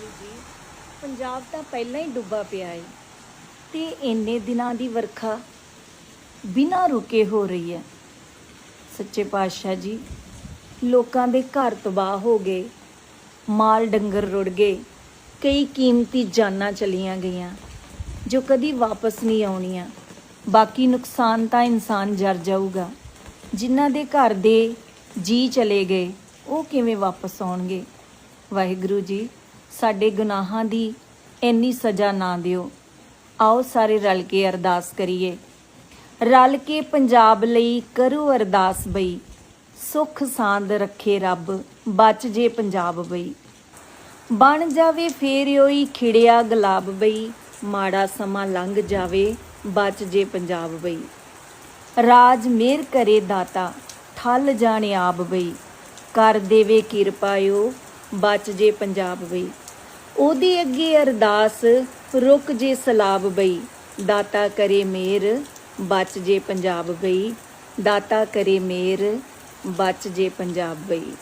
ਵਾਹਿਗੁਰੂ ਜੀ। ਪੰਜਾਬ ਤਾਂ ਪਹਿਲਾਂ ਹੀ ਡੁੱਬਾ ਪਿਆ ਏ ਤੇ ਇੰਨੇ ਦਿਨਾਂ ਦੀ ਵਰਖਾ ਬਿਨਾਂ ਰੁਕੇ ਹੋ ਰਹੀ ਹੈ। ਸੱਚੇ ਪਾਤਸ਼ਾਹ ਜੀ, ਲੋਕਾਂ ਦੇ ਘਰ ਤਬਾਹ ਹੋ ਗਏ, ਮਾਲ ਡੰਗਰ ਰੁੜ ਗਏ, ਕਈ ਕੀਮਤੀ ਜਾਨਾਂ ਚਲੀਆਂ ਗਈਆਂ, ਜੋ ਕਦੀ ਵਾਪਸ ਨਹੀਂ ਆਉਣੀਆਂ। ਬਾਕੀ ਨੁਕਸਾਨ ਤਾਂ ਇਨਸਾਨ ਜਰ ਜਾਊਗਾ। ਜਿਨ੍ਹਾਂ ਦੇ ਘਰ ਦੇ ਜੀ ਚਲੇ ਗਏ, ਉਹ ਕਿਵੇਂ ਵਾਪਸ ਆਉਣਗੇ? ਵਾਹਿਗੁਰੂ ਜੀ ਸਾਡੇ ਗੁਨਾਹਾਂ ਦੀ ਇੰਨੀ ਸਜ਼ਾ ਨਾ ਦਿਓ। ਆਓ ਸਾਰੇ ਰਲ ਕੇ ਅਰਦਾਸ ਕਰੀਏ। ਰਲ ਕੇ ਪੰਜਾਬ ਲਈ ਕਰੋ ਅਰਦਾਸ ਬਈ। ਸੁਖ ਸਾਂਦ ਰੱਖੇ ਰੱਬ, ਬਚ ਜੇ ਪੰਜਾਬ ਬਈ। ਬਣ ਜਾਵੇ ਫੇਰ ਓਈ ਖਿੜਿਆ ਗੁਲਾਬ ਬਈ। ਮਾੜਾ ਸਮਾਂ ਲੰਘ ਜਾਵੇ, ਬਚ ਜੇ ਪੰਜਾਬ ਬਈ। ਰਾਜ ਮੇਰ ਕਰੇ ਦਾਤਾ, ਠੱਲ ਜਾਣੇ ਆਪ ਬਈ। ਕਰ ਦੇਵੇ ਕਿਰਪਾਇਓ ਬਚ ਜੇ ਪੰਜਾਬ ਬਈ। ਉਹਦੇ ਅੱਗੇ ਅਰਦਾਸ, ਰੁਕ ਜੇ ਸਲਾਬ ਬਈ, ਦਾਤਾ ਕਰੇ ਮੇਰ, ਬਚ ਜੇ ਪੰਜਾਬ ਬਈ, ਦਾਤਾ ਕਰੇ ਮੇਰ, ਬਚ ਜੇ ਪੰਜਾਬ ਬਈ।